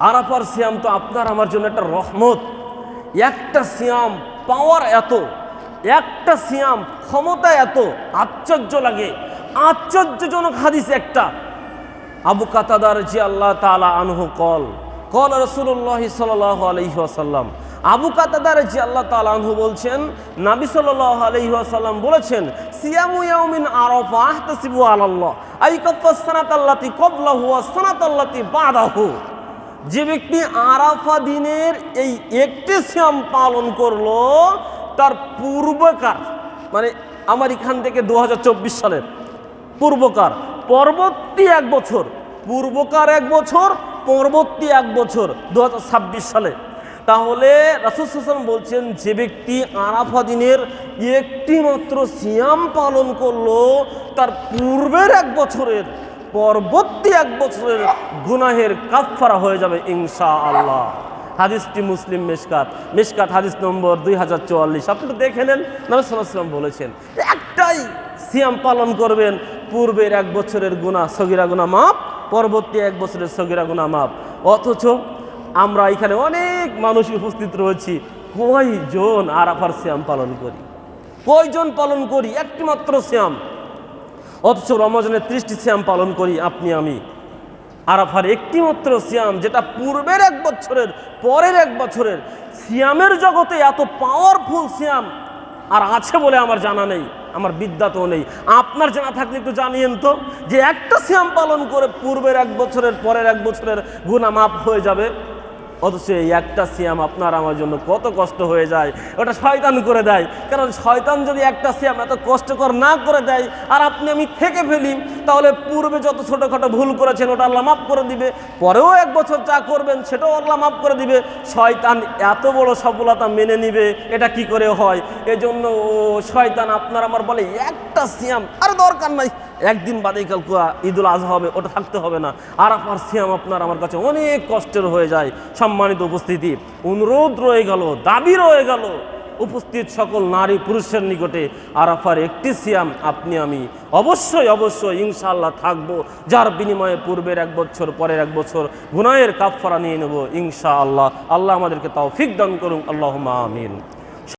আরাফার সিয়াম তো আপনার আমার জন্য একটা রহমত। একটা সিয়াম পাওয়ার এত, একটা সিয়াম ক্ষমতা এত, আশ্চর্য লাগে। আশ্চর্যজনক হাদিস একটা। আবু কাতাদার জি আল্লাহ তালা আনহু কল কল রসুল্লাহ সাল আলহি আসাল্লাম আবু কাতাদার জি আল্লাহ তালা আনহু বলছেন, নাবি সাল্লাহ আলহি আসাল্লাম বলেছেন, সিয়ামু ইয়াউমিন আরাফা আহতাসিবু আলাল্লাহ, আই কাফাস সানাত আল্লাতি কবলাহু সানাত আল্লাতি বাদাহু। যে ব্যক্তি আরাফা দিনের এই একটি শ্যাম পালন করল, তার পূর্বকার মানে আমার এখান থেকে দু হাজার চব্বিশ সালের পূর্বকার, পরবর্তী এক বছর, পূর্বকার এক বছর, পরবর্তী এক বছর দু হাজার ছাব্বিশ সালে। তাহলে রাসুল হাসান বলছেন, যে ব্যক্তি আরাফা দিনের একটি মাত্র সিয়াম পালন করল, তার পূর্বের এক বছরের পরবর্তী এক বছরের গুনাহের কাফফারা হয়ে যাবে ইনশা আল্লাহ হাদিসটি মুসলিম মেশকাত মেশকাত হাদিস নম্বর দুই হাজার চুয়াল্লিশ। আপনি তো দেখে নেন নবসাল্লাম বলেছেন, একটাই সিয়াম পালন করবেন, পূর্বের এক বছরের গুণা সগিরা গুণা মাপ পরবর্তী এক বছরের সগিরা গুণা মাপ অথচ আমরা এখানে অনেক মানুষ উপস্থিত রয়েছি, কয়জন আরাফার শ্যাম পালন করি? কয়জন পালন করি? একটিমাত্র শ্যাম অথচ রমজানের ত্রিশটি শ্যাম পালন করি আপনি, আমি। আরাফার একটিমাত্র সিয়াম, যেটা পূর্বের এক বছরের, পরের এক বছরের। সিয়ামের জগতে এত পাওয়ারফুল সিয়াম, আর আছে বলে আমার জানা নেই, আমার বিদ্যা তো নেই। আপনার জানা থাকলে একটু জানিয়েন তো, যে একটা সিয়াম পালন করে পূর্বের এক বছরের, পরের এক বছরের গুণা মাপ হয়ে যাবে। অথচ এই একটা সিয়াম আপনার আমার জন্য কত কষ্ট হয়ে যায়, ওটা শয়তান করে দেয়। কারণ শয়তান যদি একটা সিয়াম এত কষ্টকর না করে দেয়, আর আপনি আমি থেকে ফেলি, তাহলে পূর্বে যত ছোটোখাটো ভুল করেছেন, ওটা আল্লাহ মাফ করে দিবে। পরেও এক বছর যা করবেন, সেটাও আল্লাহ মাফ করে দিবে। শয়তান এত বড় সফলতা মেনে নিবে, এটা কি করে হয়? এজন্য ও শয়তান আপনার আমার বলে, একটা সিয়াম আর দরকার নাই। একদিন বাদে কাল ঈদুল আজহা হবে, ওটা থাকতে হবে না। আর আপনার সিয়াম আপনার আমার কাছে অনেক কষ্টের হয়ে যায়। সম্মানিত উপস্থিতি, অনুরোধ রয়ে গেল, দাবি রয়ে গেল, উপস্থিত সকল নারী পুরুষের নিকটে আরাফার একটি সিয়াম, আপনি আমি অবশ্যই অবশ্যই, ইনশাআল্লাহ থাকব। যার বিনিময়ে পূর্বের এক বছর, পরের এক বছর গুনায়ের কাফফারা নিয়ে নেব, ইনশাআল্লাহ। আল্লাহ আমাদেরকে তাও ফিক দান করুন আল্লাহ আমিন।